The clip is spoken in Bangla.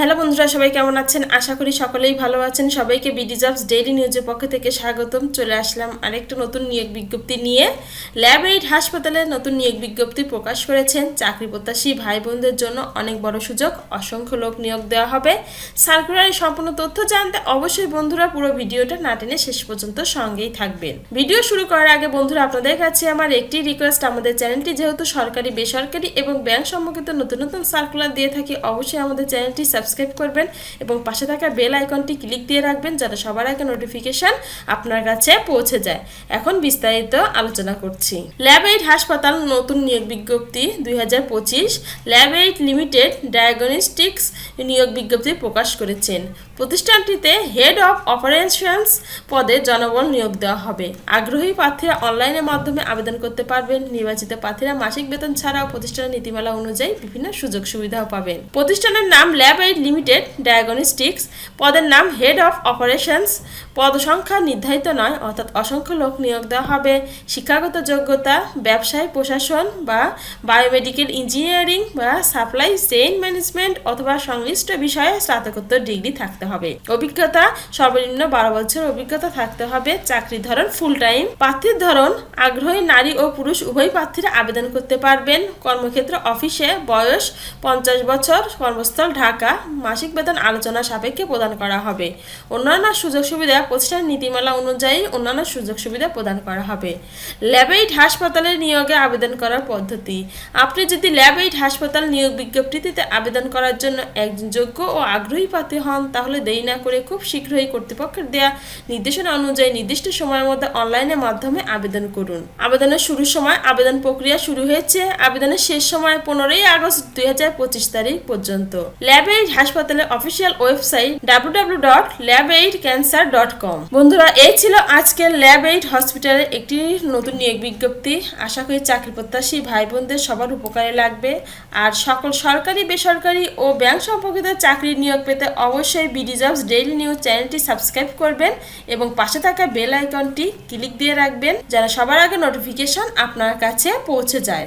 হ্যালো বন্ধুরা, সবাই কেমন আছেন? আশা করি সকলেই ভালো আছেন। সবাইকে বিডি জবস ডেইলি নিউজের পক্ষ থেকে স্বাগতম। চলে আসলাম আরেকটা নতুন নিয়োগ বিজ্ঞপ্তি নিয়ে। ল্যাব এইড হাসপাতালে নতুন নিয়োগ বিজ্ঞপ্তি প্রকাশ করেছেন। চাকরি প্রত্যাশী ভাই বোনদের জন্য অনেক বড় সুযোগ, অসংখ্য লোক নিয়োগ দেওয়া হবে। সার্কুলারের সম্পূর্ণ তথ্য জানতে অবশ্যই বন্ধুরা পুরো ভিডিওটা না টেনে শেষ পর্যন্ত সঙ্গেই থাকবেন। ভিডিও শুরু করার আগে বন্ধুরা, আপনাদের কাছে আমার একটি রিকোয়েস্ট আমাদের চ্যানেলটি যেহেতু সরকারি, বেসরকারি এবং ব্যাংক সম্পর্কিত নতুন নতুন সার্কুলার দিয়ে থাকি, অবশ্যই আমাদের চ্যানেলটি সাবস্ক্রাইব করবেন এবং পাশে থাকা বেল আইকনটি ক্লিক দিয়ে রাখবেন যাতে সবার আগে নোটিফিকেশন আপনার কাছে পৌঁছে যায়। এখন বিস্তারিত আলোচনা করছি। ল্যাব এইড হাসপাতাল নতুন নিয়োগ বিজ্ঞপ্তি দুই হাজার পঁচিশ। ল্যাব এইড লিমিটেড ডায়াগনস্টিক্স নিয়োগ বিজ্ঞপ্তি প্রকাশ করেছেন। প্রতিষ্ঠানটিতে হেড অফ অপারেশনস পদে জনবল নিয়োগ দেওয়া হবে। আগ্রহী প্রার্থীরা অনলাইনের মাধ্যমে আবেদন করতে পারবেন। নির্বাচিত প্রার্থীরা মাসিক বেতন ছাড়াও প্রতিষ্ঠানের নীতিমালা অনুযায়ী বিভিন্ন সুযোগ সুবিধাও পাবেন। প্রতিষ্ঠানের নাম ল্যাব এইড লিমিটেড ডায়াগনস্টিক্স পদের নাম হেড অফ অপারেশনস পদ সংখ্যা নির্ধারিত নয়, অর্থাৎ অসংখ্য লোক নিয়োগ দেওয়া হবে। শিক্ষাগত যোগ্যতা, ব্যবসায় প্রশাসন বা বায়োমেডিকেল ইঞ্জিনিয়ারিং বা সাপ্লাই চেইন ম্যানেজমেন্ট অথবা সংশ্লিষ্ট বিষয়ে স্নাতকোত্তর ডিগ্রি থাকতে হবে। অভিজ্ঞতা, সর্বনিম্ন বারো বছর অভিজ্ঞতা থাকতে হবে। চাকরির ধরন ফুল টাইম প্রার্থীর ধরন, আগ্রহী নারী ও পুরুষ উভয় প্রার্থীরা আবেদন করতে পারবেন। কর্মক্ষেত্র অফিসে বয়স পঞ্চাশ বছর। কর্মস্থল ঢাকা। মাসিক বেতন আলোচনা সাপেক্ষে প্রদান করা হবে। অন্যান্য সুযোগ সুবিধা প্রতিষ্ঠান নীতিমালা অনুযায়ী অন্যান্য সুযোগ সুবিধা প্রদান করা হবে। ল্যাবেইড হাসপাতালের নিয়োগে আবেদন করার পদ্ধতি। আপনি যদি ল্যাবেইড হাসপাতাল নিয়োগ বিজ্ঞপ্তিতে আবেদন করার জন্য একজন যোগ্য ও আগ্রহী প্রার্থী হন, তাহলে দেরি না করে খুব শীঘ্রই কর্তৃপক্ষের দেয়া নির্দেশনা অনুযায়ী নির্দিষ্ট সময়ের মধ্যে অনলাইনের মাধ্যমে আবেদন করুন। আবেদনের শুরুর সময় আবেদন প্রক্রিয়া শুরু হয়েছে। আবেদনের শেষ সময় পনেরোই আগস্ট দুই হাজার পঁচিশ তারিখ পর্যন্ত। ল্যাবেইড হাসপাতালের official website W W dot Labaid cancer dot com বন্ধুরা, এই ছিল আজকের ল্যাব এইড হসপিটালের একটি নতুন নিয়োগ বিজ্ঞপ্তি। আশা করি চাকরি প্রত্যাশী ভাই বোনদের সবার উপকারে লাগবে। আর সকল সরকারি, বেসরকারি ও ব্যাংক সম্পর্কিত চাকরির নিয়োগ পেতে অবশ্যই বিডি জবস ডেইলি নিউজ চ্যানেলটি সাবস্ক্রাইব করবেন এবং পাশে থাকা বেল আইকনটি ক্লিক দিয়ে রাখবেন যেন সবার আগে নোটিফিকেশন আপনার কাছে পৌঁছে যায়।